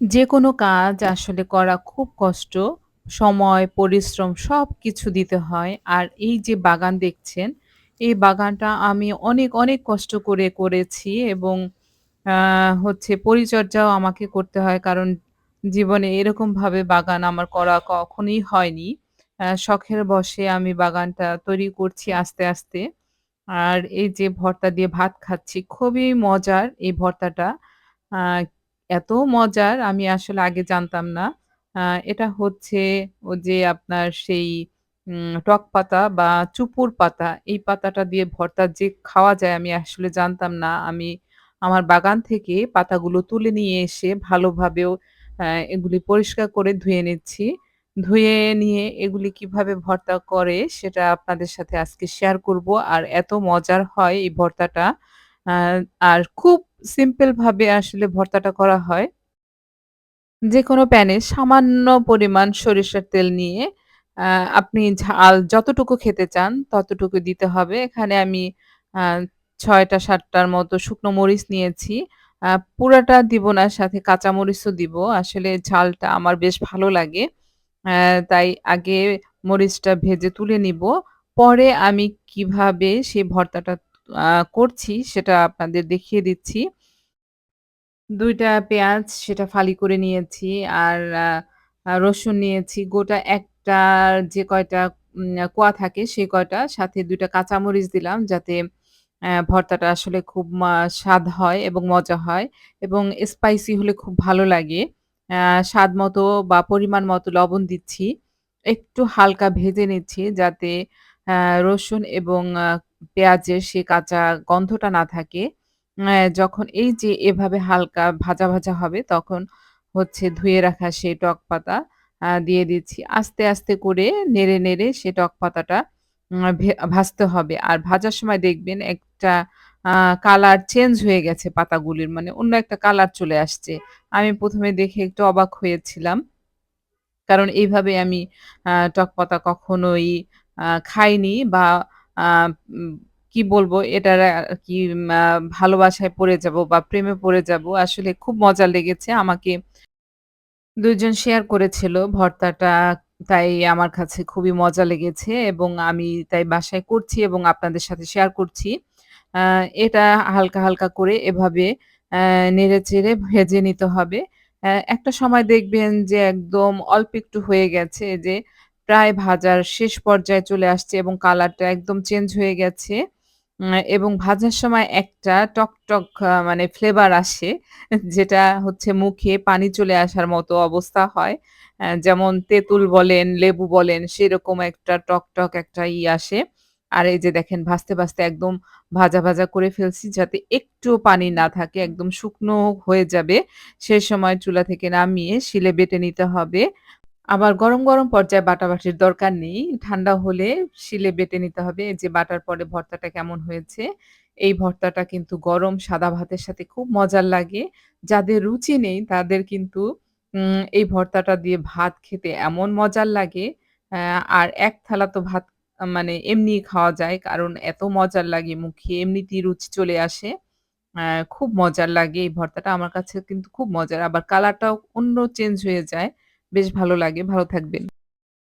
যেকোনো কাজ আসলে করা খুব কষ্ট। সময়, পরিশ্রম সবকিছু দিতে হয়। আর এই যে বাগান দেখছেন, এই বাগানটা আমি অনেক, অনেক কষ্ট করে করেছি এবং হচ্ছে পরিচর্যাও আমাকে করতে হয়। কারণ জীবনে এরকমভাবে বাগান আমার করা কখনোই হয়নি। শখের বশে আমি বাগানটা তৈরি করছি আস্তে, আস্তে। আর এই যে ভর্তা দিয়ে ভাত খাচ্ছি, খুবই মজার এই ভর্তাটা। এত মজার আমি আসলে আগে জানতাম না। এটা হচ্ছে ও যে আপনার সেই টক পাতা বা চুপুর পাতা, এই পাতাটা দিয়ে ভর্তা যে খাওয়া যায় আমি আসলে জানতাম না। আমি আমার বাগান থেকে পাতাগুলো তুলে নিয়ে এসে ভালোভাবেও এগুলি পরিষ্কার করে ধুয়ে নিচ্ছি। ধুয়ে নিয়ে এগুলি কীভাবে ভর্তা করে সেটা আপনাদের সাথে আজকে শেয়ার করব। আর এত মজার হয় এই ভর্তাটা। আর খুব সিম্পল ভাবে আসলে ভর্তাটা করা হয়। যেকোনো প্যানে সামান্য পরিমাণ সরিষার তেল নিয়ে আ আপনি ঝাল যতটুকু খেতে চান ততটুকু দিতে হবে। এখানে আমি আ ৬ টা ৭ টার মতো শুকনো মরিচ নিয়েছি। পুরাটা দিব না, সাথে কাঁচামরিচও দিব। আসলে ঝালটা আমার বেশ ভালো লাগে। তাই আগে মরিচটা ভেজে তুলে নিব। পরে আমি কীভাবে সেই ভর্তাটা করছি, সেটা আপনাদের দেখিয়ে দিচ্ছি। দুইটা পেঁয়াজ সেটা ফালি করে নিয়েছি। আর রসুন নিয়েছি গোটা একটা যে কয়টা কোয়া থাকে সেই কয়টা। সাথে দুইটা কাঁচামরিচ দিলাম যাতে ভর্তাটা আসলে খুব স্বাদ হয় এবং মজা হয় এবং স্পাইসি হলে খুব ভালো লাগে। স্বাদ মতো বা পরিমাণ মতো লবণ দিচ্ছি। একটু হালকা ভেজে নিচ্ছি যাতে রসুন এবং পেঁয়াজের সে কাঁচা গন্ধটা না থাকে। যখন এই যে এভাবে হালকা ভাজা, ভাজা হবে তখন হচ্ছে ধুয়ে রাখা সেই টক পাতা দিয়ে দিচ্ছি। আস্তে, আস্তে করে নেড়ে, নেড়ে সে টক পাতাটা ভে ভাজতে হবে। আর ভাজার সময় দেখবেন একটা কালার চেঞ্জ হয়ে গেছে পাতাগুলির। মানে অন্য একটা কালার চলে আসছে। আমি ১ম এ দেখে একটু অবাক হয়েছিলাম। কারণ এইভাবে আমি টক পাতা কখনোই খাইনি বা কি বলব এটার কি ভালোবাসায় পড়ে যাব বা প্রেমে পড়ে যাব। আসলে খুব মজা লেগেছে। আমাকে ২ জন শেয়ার করেছিল ভর্তাটা। তাই আমার কাছে খুবই মজা লেগেছে এবং আমি তাই বাসায় করছি এবং আপনাদের সাথে শেয়ার করছি। এটা হালকা, হালকা করে এভাবে অ্যা নেড়ে-চেড়ে ভেজে নিতে হবে। একটা সময় দেখবেন যে একদম অল্প একটু হয়ে গেছে যে প্রায় ভাজার শেষ পর্যায়ে চলে আসছে এবং কালারটা একদম চেঞ্জ হয়ে গেছে। এবং ভাজার সময় একটা টক, টক মানে ফ্লেভার আসে যেটা হচ্ছে মুখে পানি চলে আসার মতো অবস্থা হয়। যেমন তেঁতুল বলেন, লেবু বলেন সেরকম একটা টক, টক একটা ই আসে। আর এই যে দেখেন ভাজতে, ভাজতে একদম ভাজা, ভাজা করে ফেলছি যাতে একটুও পানি না থাকে একদম শুকনো হয়ে যাবে। সে সময় চুলা থেকে নামিয়ে শিলে বেটে নিতে হবে। আবার গরম, গরম পর্যায়ে বাটাবাটির দরকার নেই। ঠান্ডা হলে শিলে বেটে নিতে হবে। যে বাটার পরে ভর্তাটা কেমন হয়েছে। এই ভর্তাটা কিন্তু গরম সাদা ভাতের সাথে খুব মজার লাগে। যাদের রুচি নেই তাদের কিন্তু এই ভর্তাটা দিয়ে ভাত খেতে এমন মজার লাগে। আর ১ থালা তো ভাত মানে এমনিই খাওয়া যায়। কারণ এত মজার লাগে মুখে এমনিতেই রুচি চলে আসে। খুব মজার লাগে এই ভর্তাটা। আমার কাছে কিন্তু খুব মজার। আবার কালারটাও অন্য চেঞ্জ হয়ে যায়। বেশ ভালো লাগে। ভালো থাকবেন।